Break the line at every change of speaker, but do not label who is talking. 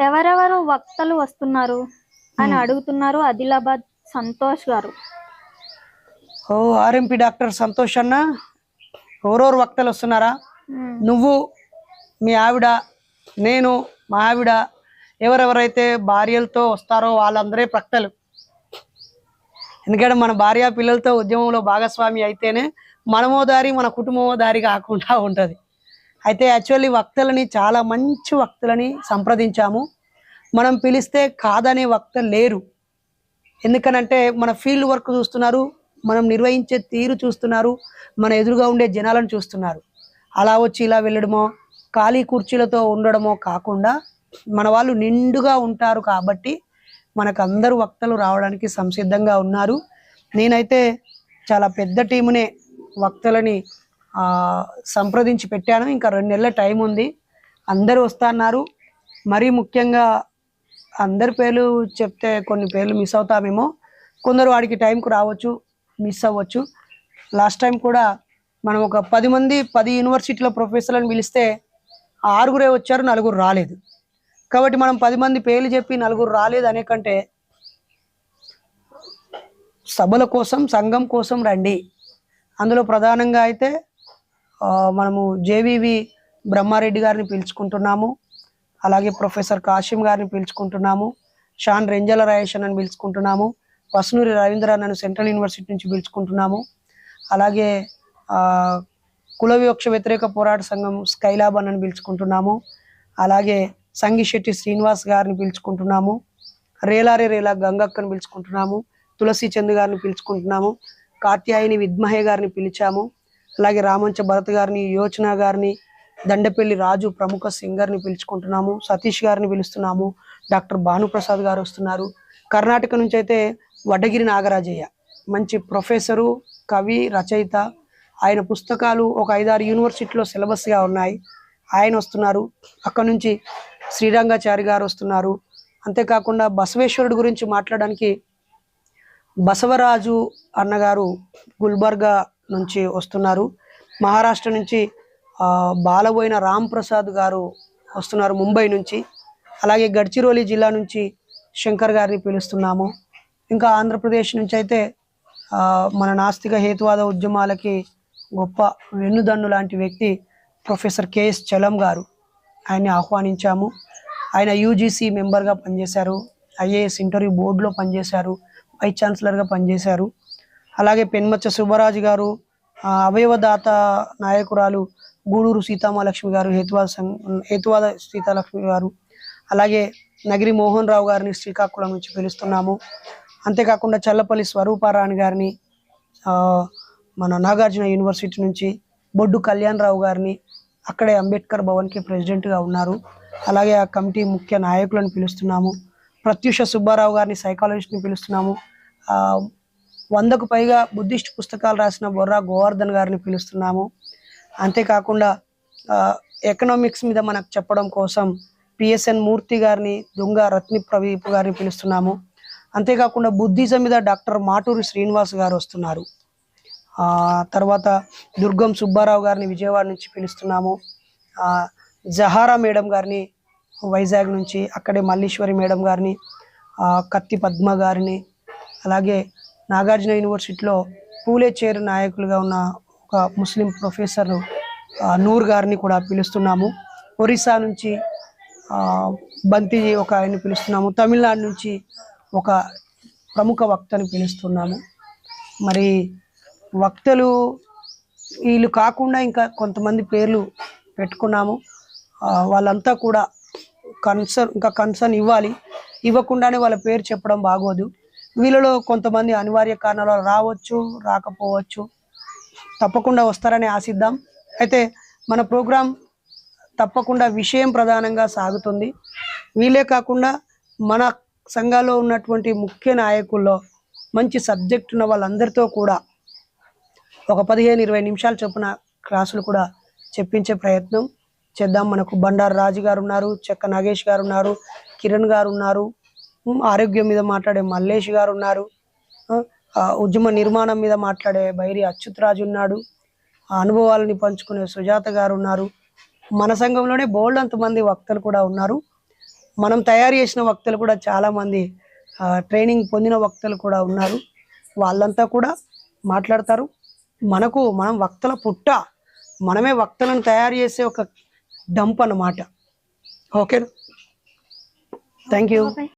ఎవరెవరు వక్తలు వస్తున్నారు అని. అడుగుతున్నారు ఆదిలాబాద్ సంతోష్ గారు.
ఓ ఆర్ఎంపీ డాక్టర్ సంతోష్ అన్న. ఎవరెవరు వక్తలు వస్తున్నారా. నువ్వు మీ ఆవిడ నేను మా ఆవిడ ఎవరెవరైతే భార్యలతో వస్తారో వాళ్ళందరే ప్రక్తలు. ఎందుకంటే మన భార్య పిల్లలతో ఉద్యమంలో భాగస్వామి అయితేనే మనమో దారి మన కుటుంబమో దారి కాకుండా ఉంటుంది. అయితే యాక్చువల్లీ వక్తలని చాలా మంచి వక్తలని సంప్రదించాము. మనం పిలిస్తే కాదనే వక్త లేరు. ఎందుకనంటే మన ఫీల్డ్ వర్క్ చూస్తున్నారు మనం నిర్వహించే తీరు చూస్తున్నారు మన ఎదురుగా ఉండే జనాలను చూస్తున్నారు. అలా వచ్చి ఇలా వెళ్ళడమో ఖాళీ కుర్చీలతో ఉండడమో కాకుండా మన వాళ్ళు నిండుగా ఉంటారు కాబట్టి మనకు అందరూ వక్తలు రావడానికి సంసిద్ధంగా ఉన్నారు. నేనైతే చాలా పెద్ద టీమునే వక్తలని సంప్రదించి పెట్టాను. ఇంకా రెండు నెలల టైం ఉంది. అందరూ వస్తున్నారు. మరీ ముఖ్యంగా అందరి పేర్లు చెప్తే కొన్ని పేర్లు మిస్ అవుతామేమో. కొందరు వాడికి టైంకు రావచ్చు మిస్ అవ్వచ్చు. లాస్ట్ టైం కూడా మనం ఒక పది మంది పది యూనివర్సిటీల ప్రొఫెసర్లను పిలిస్తే ఆరుగురే వచ్చారు నలుగురు రాలేదు. కాబట్టి మనం పది మంది పేర్లు చెప్పి నలుగురు రాలేదు అనే కంటే సభల కోసం సంఘం కోసం రండి. అందులో ప్రధానంగా అయితే మనము జేవివి బ్రహ్మారెడ్డి గారిని పిలుచుకుంటున్నాము. అలాగే ప్రొఫెసర్ కాశీం గారిని పిలుచుకుంటున్నాము. షాన్ రెంజల రాయేషన్ అని పిలుచుకుంటున్నాము. పసునూరి రవీంద్ర నన్ను సెంట్రల్ యూనివర్సిటీ నుంచి పిలుచుకుంటున్నాము. అలాగే ఆ, కుల వివక్ష వ్యతిరేక పోరాట సంఘం స్కైలాబ్ అని పిలుచుకుంటున్నాము. అలాగే సంగిశెట్టి శ్రీనివాస్ గారిని పిలుచుకుంటున్నాము. రేలారే రేలా గంగక్కని పిలుచుకుంటున్నాము. తులసి చంద్ గారిని పిలుచుకుంటున్నాము. కాత్యాయని విద్మహే గారిని పిలిచాము. అలాగే రామంచ భరత్ గారిని యోచన గారిని దండపల్లి రాజు ప్రముఖ సింగర్ని పిలుచుకుంటున్నాము సతీష్ గారిని పిలుస్తున్నాము డాక్టర్ భానుప్రసాద్ గారు వస్తున్నారు. కర్ణాటక నుంచి అయితే వడ్డగిరి నాగరాజయ్య మంచి ప్రొఫెసరు కవి రచయిత. ఆయన పుస్తకాలు ఒక ఐదారు యూనివర్సిటీలో సిలబస్గా ఉన్నాయి. ఆయన వస్తున్నారు. అక్కడ నుంచి శ్రీరంగాచారి గారు వస్తున్నారు. అంతేకాకుండా బసవేశ్వరుడు గురించి మాట్లాడడానికి బసవరాజు అన్నగారు గుల్బర్గా నుంచి వస్తున్నారు. మహారాష్ట్ర నుంచి బాలబోయిన రామ్ ప్రసాద్ గారు వస్తున్నారు ముంబై నుంచి. అలాగే గడ్చిరోలి జిల్లా నుంచి శంకర్ గారిని పిలుస్తున్నాము. ఇంకా ఆంధ్రప్రదేశ్ నుంచి అయితే మన నాస్తిక హేతువాద ఉద్యమాలకి గొప్ప వెన్నుదన్ను లాంటి వ్యక్తి ప్రొఫెసర్ కేఎస్ చలం గారు. ఆయన్ని ఆహ్వానించాము. ఆయన యూజీసీ మెంబర్గా పనిచేశారు. ఐఏఎస్ ఇంటర్వ్యూ బోర్డులో పనిచేశారు. వైస్ ఛాన్సలర్గా పనిచేశారు. అలాగే పెన్మచ్చ సుబ్బరాజు గారు అవయవదాత నాయకురాలు గూడూరు సీతామలక్ష్మి గారు హేతువాద సం- హేతువాద సీతాలక్ష్మి గారు అలాగే నగిరి మోహన్ రావు గారిని శ్రీకాకుళం నుంచి పిలుస్తున్నాము. అంతేకాకుండా చల్లపల్లి స్వరూపారాణి గారిని మన నాగార్జున యూనివర్సిటీ నుంచి బొడ్డు కళ్యాణ్ రావు గారిని అక్కడే అంబేద్కర్ భవన్కి ప్రెసిడెంట్గా ఉన్నారు. అలాగే ఆ కమిటీ ముఖ్య నాయకులను పిలుస్తున్నాము. ప్రత్యూష సుబ్బారావు గారిని సైకాలజిస్ట్ని పిలుస్తున్నాము. వందకు పైగా బుద్ధిస్ట్ పుస్తకాలు రాసిన బొర్రా గోవర్ధన్ గారిని పిలుస్తున్నాము. అంతేకాకుండా ఎకనామిక్స్ మీద మనకు చెప్పడం కోసం పిఎస్ఎన్ మూర్తి గారిని దొంగ రత్ని ప్రవీప్ గారిని పిలుస్తున్నాము. అంతేకాకుండా బుద్ధిజం మీద డాక్టర్ మాటూరి శ్రీనివాస్ గారు వస్తున్నారు. తర్వాత దుర్గం సుబ్బారావు గారిని విజయవాడ నుంచి పిలుస్తున్నాము. జహారా మేడం గారిని వైజాగ్ నుంచి అక్కడే మల్లీశ్వరి మేడం గారిని కత్తి పద్మ గారిని అలాగే నాగార్జున యూనివర్సిటీలో పూలే చేరు నాయకులుగా ఉన్న ఒక ముస్లిం ప్రొఫెసర్ నూర్ గారిని కూడా పిలుస్తున్నాము. ఒరిస్సా నుంచి బంతి ఒక ఆయన్ని పిలుస్తున్నాము. తమిళనాడు నుంచి ఒక ప్రముఖ వక్తని పిలుస్తున్నాము. మరి వక్తలు వీళ్ళు కాకుండా ఇంకా కొంతమంది పేర్లు పెట్టుకున్నాము. వాళ్ళంతా కూడా కన్సర్న్ ఇంకా కన్సర్న్ ఇవ్వాలి. ఇవ్వకుండానే వాళ్ళ పేరు చెప్పడం బాగోదు. వీళ్ళలో కొంతమంది అనివార్య కారణాలు రావచ్చు రాకపోవచ్చు. తప్పకుండా వస్తారని ఆశిద్దాం. అయితే మన ప్రోగ్రాం తప్పకుండా విషయం ప్రధానంగా సాగుతుంది. వీళ్ళే కాకుండా మన సంఘాల్లో ఉన్నటువంటి ముఖ్య నాయకుల్లో మంచి సబ్జెక్ట్ ఉన్న వాళ్ళందరితో కూడా ఒక పదిహేను ఇరవై నిమిషాలు చొప్పున క్లాసులు కూడా చెప్పించే ప్రయత్నం చేద్దాం. మనకు బండారు రాజు గారు ఉన్నారు చెక్క నాగేష్ గారు ఉన్నారు కిరణ్ గారు ఉన్నారు. ఆరోగ్యం మీద మాట్లాడే మల్లేష్ గారు ఉన్నారు. ఉద్యమ నిర్మాణం మీద మాట్లాడే బైరి అచ్యుత్రాజు ఉన్నాడు. ఆ అనుభవాలని పంచుకునే సుజాత గారు ఉన్నారు. మన సంఘంలోనే బోల్డ్ అంతమంది వక్తలు కూడా ఉన్నారు. మనం తయారు చేసిన వక్తలు కూడా చాలామంది ట్రైనింగ్ పొందిన వక్తలు కూడా ఉన్నారు. వాళ్ళంతా కూడా మాట్లాడతారు. మనకు మనం వక్తల పుట్ట మనమే వక్తలను తయారు చేసే ఒక డంప్ అన్నమాట. Okay thank you.